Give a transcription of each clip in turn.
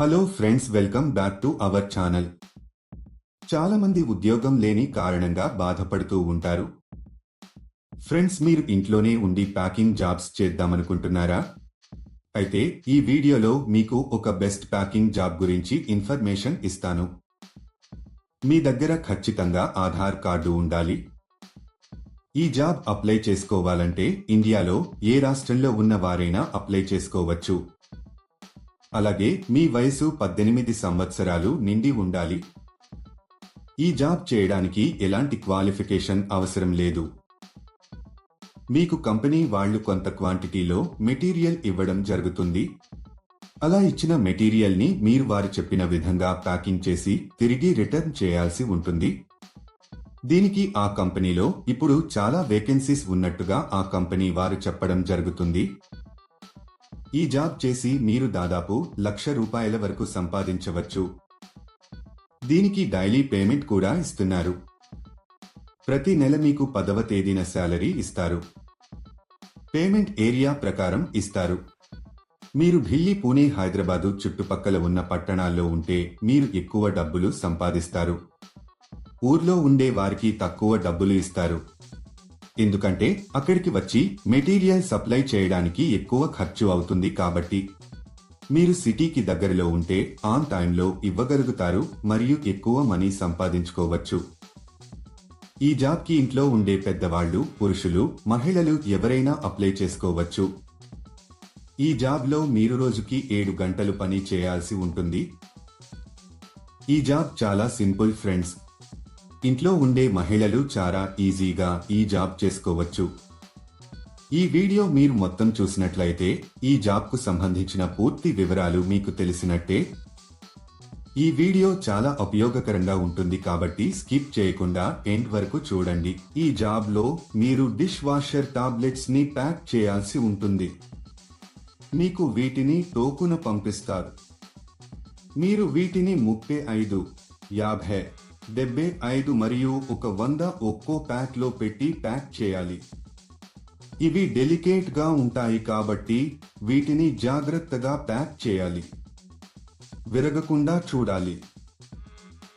Hello friends welcome back to our channel చాలామంది ఉద్యోగం లేని కారణంగా బాధపడుతూ ఉంటారు. ఫ్రెండ్స్ మీరు ఇంట్లోనే ఉండి ప్యాకింగ్ జాబ్స్ చేద్దామనుకుంటున్నారా? అయితే ఈ వీడియోలో మీకు ఒక బెస్ట్ ప్యాకింగ్ జాబ్ గురించి ఇన్ఫర్మేషన్ ఇస్తాను. మీ దగ్గర ఖచ్చితంగా ఆధార్ కార్డు ఉండాలి. ఈ జాబ్ అప్లై చేసుకోవాలంటే ఇండియాలో ఏ రాష్ట్రంలో ఉన్న వారైనా అప్లై చేసుకోవచ్చు. అలాగే మీ వయసు పద్దెనిమిది సంవత్సరాలు నిండి ఉండాలి. ఈ జాబ్ చేయడానికి ఎలాంటి క్వాలిఫికేషన్ అవసరం లేదు. మీకు కంపెనీ వాళ్ళు కొంత క్వాంటిటీలో మెటీరియల్ ఇవ్వడం జరుగుతుంది. అలా ఇచ్చిన మెటీరియల్ని మీరు వారు చెప్పిన విధంగా ప్యాకింగ్ చేసి తిరిగి రిటర్న్ చేయాల్సి ఉంటుంది. దీనికి ఆ కంపెనీలో ఇప్పుడు చాలా వేకెన్సీస్ ఉన్నట్టుగా ఆ కంపెనీ వారు చెప్పడం జరుగుతుంది. ఈ జాబ్ చేసి మీరు దాదాపు లక్ష రూపాయల వరకు సంపాదించవచ్చు. దీనికి డైలీ పేమెంట్ కూడా ఇస్తున్నారు. ప్రతి నెల మీకు పదవ తేదీన శాలరీ ఇస్తారు. పేమెంట్ ఏరియా ప్రకారం ఇస్తారు. మీరు ఢిల్లీ పూణే హైదరాబాదు చుట్టుపక్కల ఉన్న పట్టణాల్లో ఉంటే మీరు ఎక్కువ డబ్బులు సంపాదిస్తారు. ఊర్లో ఉండే వారికి తక్కువ డబ్బులు ఇస్తారు. ఎందుకంటే అక్కడికి వచ్చి మెటీరియల్ సప్లై చేయడానికి ఎక్కువ ఖర్చు అవుతుంది కాబట్టి. మీరు సిటీకి దగ్గరలో ఉంటే ఆన్ టైంలో ఇవ్వగలుగుతారు మరియు ఎక్కువ మనీ సంపాదించుకోవచ్చు. ఈ జాబ్కి ఇంట్లో ఉండే పెద్దవాళ్ళు పురుషులు మహిళలు ఎవరైనా అప్లై చేసుకోవచ్చు. ఈ జాబ్లో మీరు రోజుకి ఏడు గంటలు పని చేయాల్సి ఉంటుంది. ఈ జాబ్ చాలా సింపుల్ ఫ్రెండ్స్. ఇంట్లో ఉండే మహిళలు చాలా ఈజీగా ఈ జాబ్ చేసుకోవచ్చు. ఈ వీడియో మీరు మొత్తం చూసినట్లయితే ఈ జాబ్కు సంబంధించిన పూర్తి వివరాలు మీకు తెలిసినట్టే. ఈ వీడియో చాలా ఉపయోగకరంగా ఉంటుంది కాబట్టి స్కిప్ చేయకుండా ఎండ్ వరకు చూడండి. ఈ జాబ్లో మీరు డిష్ వాషర్ టాబ్లెట్స్ని ప్యాక్ చేయాల్సి ఉంటుంది. మీకు వీటిని టోకున పంపిస్తారు. మీరు వీటిని ముప్పై ఐదు యాభై డెబ్బై ఐదు మరియు ఒక వంద ఒక్కో ప్యాక్లో పెట్టి ప్యాక్ చేయాలి. ఇవి డెలికేట్గా ఉంటాయి కాబట్టి వీటిని జాగ్రత్తగా ప్యాక్ చేయాలి. విరగకుండా చూడాలి.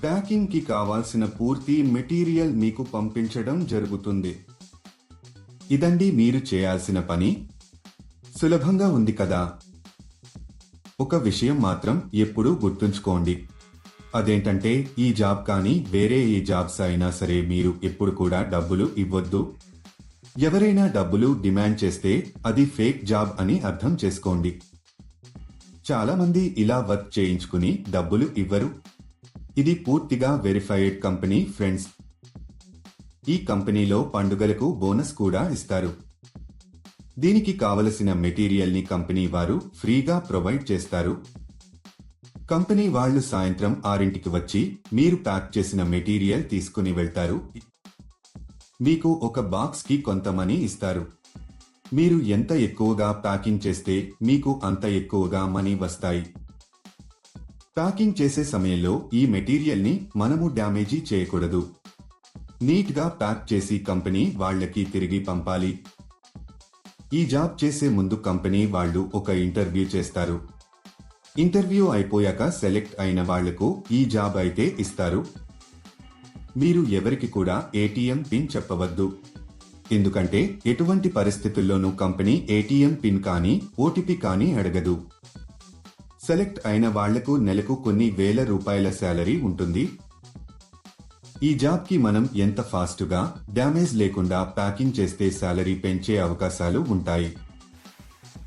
ప్యాకింగ్కి కావాల్సిన పూర్తి మెటీరియల్ మీకు పంపించడం జరుగుతుంది. ఇదండి మీరు చేయాల్సిన పని. సులభంగా ఉంది కదా? ఒక విషయం మాత్రం ఎప్పుడూ గుర్తుంచుకోండి. అదేంటంటే ఈ జాబ్ కానీ వేరే ఏ జాబ్స్ అయినా సరే మీరు ఎప్పుడు కూడా డబ్బులు ఇవ్వద్దు. ఎవరైనా డబ్బులు డిమాండ్ చేస్తే అది ఫేక్ జాబ్ అని అర్థం చేసుకోండి. చాలా మంది ఇలా వర్క్ చేయించుకుని డబ్బులు ఇవ్వరు. ఇది పూర్తిగా వెరిఫైడ్ కంపెనీ ఫ్రెండ్స్. ఈ కంపెనీలో పండుగలకు బోనస్ కూడా ఇస్తారు. దీనికి కావలసిన మెటీరియల్ని కంపెనీ వారు ఫ్రీగా ప్రొవైడ్ చేస్తారు. కంపెనీ వాళ్ళు సాయంత్రం ఆరింటికి వచ్చి మీరు ప్యాక్ చేసిన మెటీరియల్ తీసుకుని వెళ్తారు. మీకు ఒక బాక్స్కి కొంత మనీ ఇస్తారు. మీరు ఎంత ఎక్కువగా ప్యాకింగ్ చేస్తే మీకు అంత ఎక్కువగా మనీ వస్తాయి. ప్యాకింగ్ చేసే సమయంలో ఈ మెటీరియల్ని మనము డ్యామేజీ చేయకూడదు. నీట్గా ప్యాక్ చేసి కంపెనీ వాళ్ళకి తిరిగి పంపాలి. ఈ జాబ్ చేసే ముందు కంపెనీ వాళ్ళు ఒక ఇంటర్వ్యూ చేస్తారు. ఇంటర్వ్యూ అయిపోయాక సెలెక్ట్ అయిన వాళ్ళకు ఈ జాబ్ అయితే ఇస్తారు. మీరు ఎవరికి కూడా ఏటీఎం పిన్ చెప్పవద్దు. ఎందుకంటే ఎటువంటి పరిస్థితుల్లోనూ కంపెనీ ఏటీఎం పిన్ కానీ ఓటీపీ కానీ అడగదు. సెలెక్ట్ అయిన వాళ్ళకు నెలకు కొన్ని వేల రూపాయల శాలరీ ఉంటుంది. ఈ జాబ్కి మనం ఎంత ఫాస్ట్గా డ్యామేజ్ లేకుండా ప్యాకింగ్ చేస్తే శాలరీ పెంచే అవకాశాలు ఉంటాయి.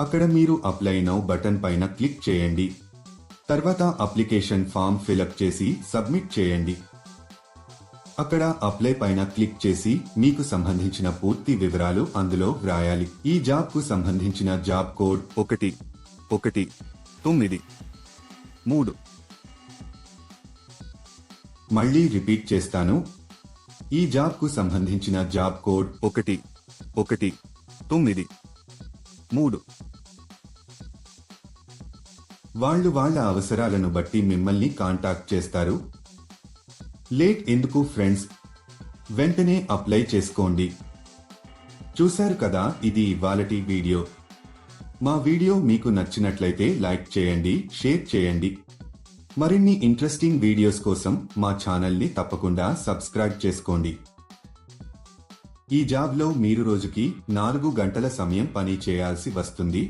అక్కడ మీరు అప్లై నౌ బటన్ పైన క్లిక్ చేయండి. తర్వాత అప్లికేషన్ ఫామ్ ఫిలప్ చేసి సబ్మిట్ చేయండి. అక్కడ అప్లై పైన క్లిక్ చేసి మీకు సంబంధించిన పూర్తి వివరాలు అందులో వ్రాయాలి. ఈ జాబ్కు సంబంధించిన జాబ్ కోడ్ ఒకటి ఒకటి తొమ్మిది మూడు. మళ్ళీ రిపీట్ చేస్తాను. ఈ జాబ్కు సంబంధించిన జాబ్ కోడ్ ఒకటి ఒకటి తొమ్మిది మూడు. వాళ్ళు వాళ్ళ అవసరాలను బట్టి మిమ్మల్ని కాంటాక్ట్ చేస్తారు. లేట్ ఎందుకు ఫ్రెండ్స్? వెంటనే అప్లై చేసుకోండి. చూశారు కదా ఇది ఇవాళటి వీడియో. మా వీడియో మీకు నచ్చినట్లయితే లైక్ చేయండి షేర్ చేయండి. మరిన్ని ఇంట్రెస్టింగ్ వీడియోస్ కోసం మా ఛానల్ని తప్పకుండా సబ్స్క్రైబ్ చేసుకోండి. ఈ జాబ్లో మీరు రోజుకి నాలుగు గంటల సమయం పని చేయాల్సి వస్తుంది.